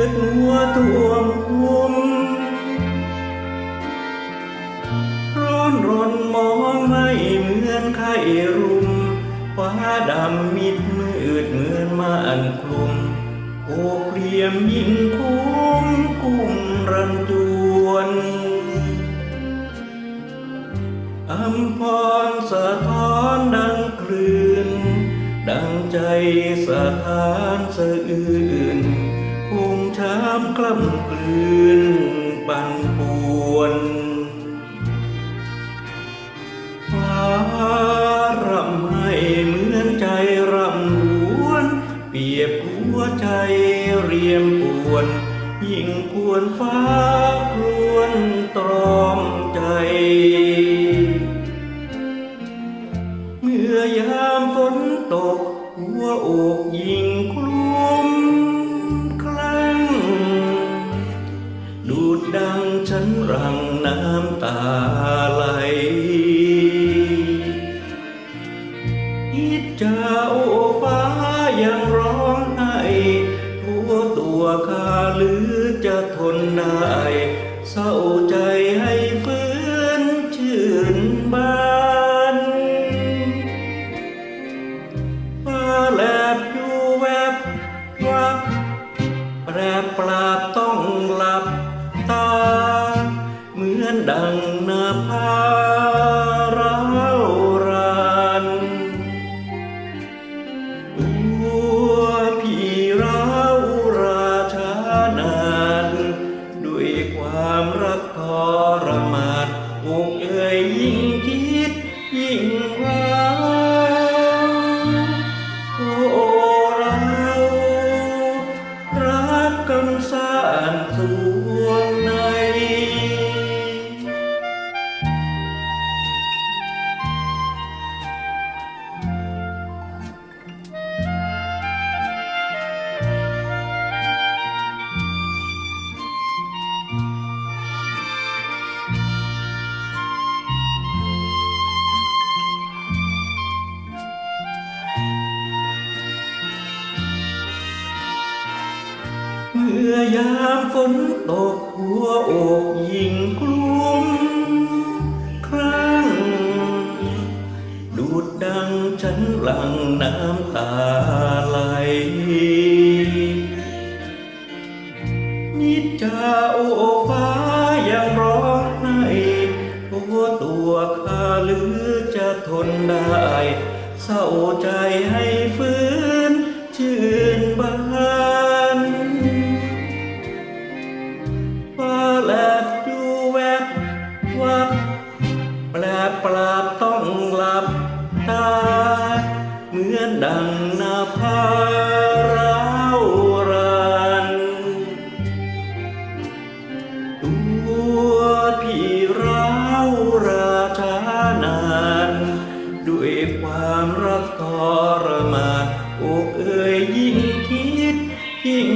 ดารามีผ่องเมื่อตัวท่วมทุ่มร้อนรนมองไม่เหมือนไข้รุมฟ้าดำมิดมืดเหมือนม่านคลุมโอกเรียมยิ่งคุ้มกุ้มรันจวนอำพรสะท้อนดังคลื่น ดังใจสะท้านสะอื่น ช้ำกล้ำกลืนปั่นป่วนฟ้ารำให้เหมือนใจรำหวน เปรียบหัวใจเรียมป่วน ยิ่งควรฟ้าครวนตรอม ตัวข้าหรือจะทนได้เศร้าใจให้ฟื้นชื่นบานฟ้าแลบอยู่แวบวับแปรปราบต้องหลับตา เหมือนดัง ความรักทร เมื่อยามฝนตกหัวอกยิ่งกลุ้มครั้ง ดูดดังฉันหลังน้ำตาไหลนิจจาโอฟ้ายังร้องไห้ตัวตัวข้าหรือจะทนได้ เศร้าใจให้ฟื้นชื่นบานือดังนาภาราวรัน ตัวพี่ราวราชานานด้วยความรักทรมานอกเอ่ยยิ่งคิดยิ่ง